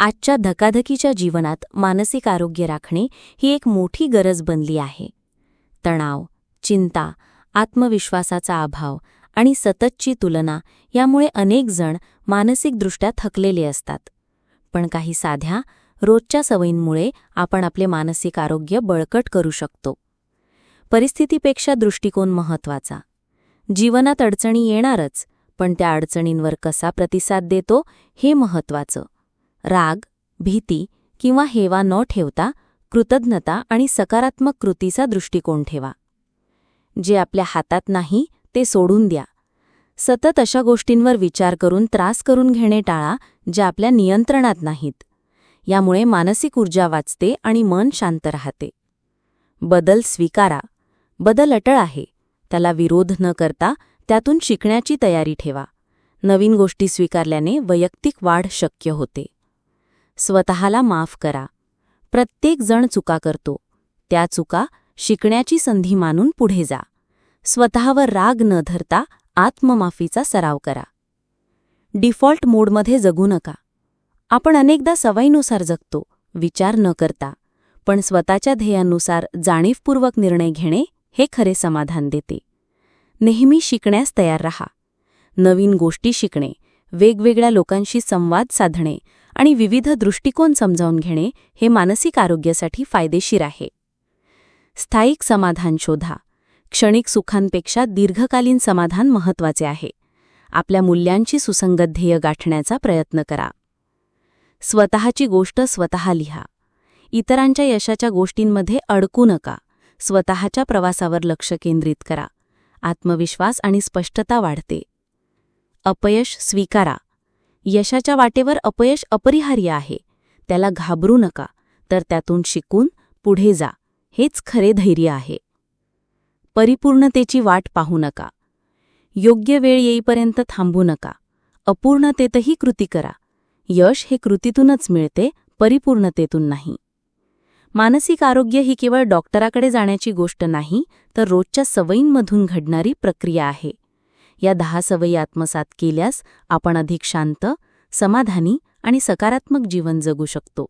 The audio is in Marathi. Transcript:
आजच्या धकाधकीच्या जीवनात मानसिक आरोग्य राखणे ही एक मोठी गरज बनली आहे. तणाव चिंता आत्मविश्वासाचा अभाव आणि सततची तुलना यामुळे अनेक जण मानसिकदृष्ट्या थकलेले असतात. पण काही साध्या रोजच्या सवयींमुळे आपण आपले मानसिक आरोग्य बळकट करू शकतो. परिस्थितीपेक्षा दृष्टिकोन महत्त्वाचा जीवनात अडचणी येणारच पण त्या अडचणींवर कसा प्रतिसाद देतो हे महत्वाचं राग भीती किंवा हेवा न ठेवता कृतज्ञता आणि सकारात्मक कृतीचा दृष्टिकोन ठेवा. जे आपल्या हातात नाही ते सोडून द्या. सतत अशा गोष्टींवर विचार करून त्रास करून घेणे टाळा ज्या आपल्या नियंत्रणात नाहीत. यामुळे मानसिक ऊर्जा वाचते आणि मन शांत राहते. बदल स्वीकारा. बदल अटळ आहे. त्याला विरोध न करता त्यातून शिकण्याची तयारी ठेवा. नवीन गोष्टी स्वीकारल्याने वैयक्तिक वाढ शक्य होते. स्वतःला माफ करा. प्रत्येक जण चुका करतो. त्या चुका शिकण्याची संधी मानून पुढे जा. स्वतःवर राग न धरता आत्ममाफीचा सराव करा. डिफॉल्ट मोडमध्ये जगू नका. आपण अनेकदा सवयीनुसार जगतो विचार न करता. पण स्वतःच्या ध्येयानुसार जाणीवपूर्वक निर्णय घेणे हे खरे समाधान देते. नेहमी शिकण्यास तयार रहा. नवीन गोष्टी शिकणे वेगवेगळ्या लोकांशी संवाद साधणे आणि विविध दृष्टिकोन समजावून घेणे हे मानसिक आरोग्यासाठी फायदेशीर आहे. स्थायिक समाधान शोधा. क्षणिक सुखांपेक्षा दीर्घकालीन समाधान महत्त्वाचे आहे. आपल्या मूल्यांची सुसंगत ध्येय गाठण्याचा प्रयत्न करा. स्वतःची गोष्ट स्वतः लिहा. इतरांच्या यशाच्या गोष्टींमध्ये अडकू नका. स्वतःच्या प्रवासावर लक्ष केंद्रित करा. आत्मविश्वास आणि स्पष्टता वाढते. अपयश स्वीकारा. यशाच्या वाटेवर अपयश अपरिहार्य आहे. त्याला घाबरू नका तर त्यातून शिकून पुढे जा. हेच खरे धैर्य आहे. परिपूर्णतेची वाट पाहू नका. योग्य वेळ येईपर्यंत थांबू नका. अपूर्णतेतही कृती करा. यश हे कृतीतूनच मिळते परिपूर्णतेतून नाही. मानसिक आरोग्य ही केवळ डॉक्टराकडे जाण्याची गोष्ट नाही तर रोजच्या सवयींमधून घडणारी प्रक्रिया आहे. या दहा सवयी आत्मसात केल्यास आपण अधिक शांत समाधानी आणि सकारात्मक जीवन जगू शकतो.